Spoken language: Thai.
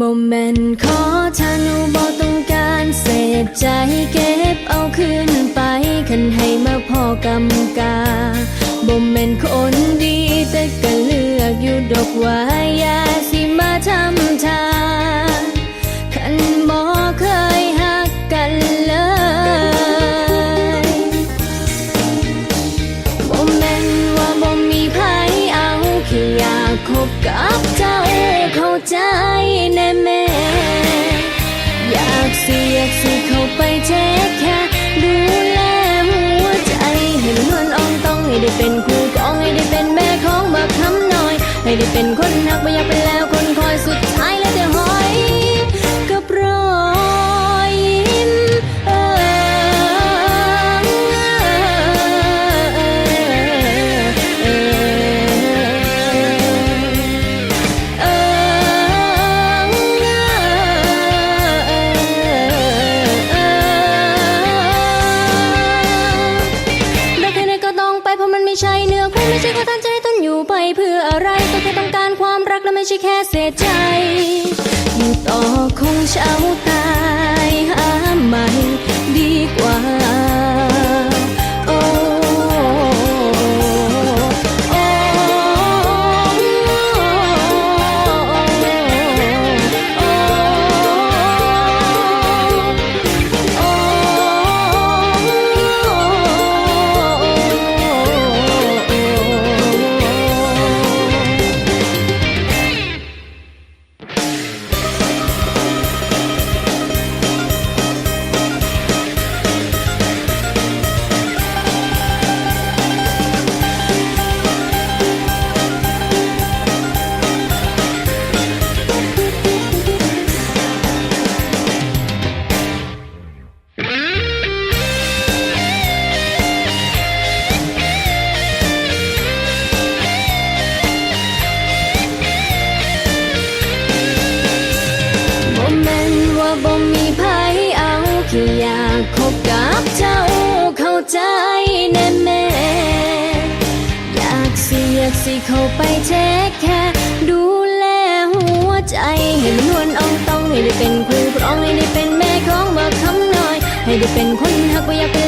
บ่มแม่นขอทานุบ่ต้องการเสพใจเก็บเอาคืนไปคันให้มาพอกำกาบ่มแม่นคนดีแต่ก็เลือกอยู่ดอกว่าอย่าสิมาทำทางคันบ่เคยหักกันเลยบ่มแม่นว่าบ่มีภัยเอาแค่อยากคบกับเจ้า ใจแน่แม่ อยากสิอยากสิเข้าไปเทคแค่ดูแลหัวใจให้มันนวลอ่องต้องให้ได้เป็นคู่ครองให้ได้เป็นแม่ของบักคำน้อย ให้ได้เป็นคนนัก ไม่ใช่ควาตั้งใจต้นอยู่ไปเพื่ออะไรก็แค่ต้องการความรักและไม่ใช่แค่เสียใจอยู่ต่อคงเช้า บ่มีไผเอาแค่อยากคบกับเจ้าเข้าใจแน่แม่อยากสิอยากสิเข้าไปเทคแค่ดูแลหัวใจให้มันนวลอ่องต้องให้ได้เป็นคู่ครองให้ได้เป็นแม่ของบ่คำน้อย ให้ได้เป็นคนหักบ่อยากเป็น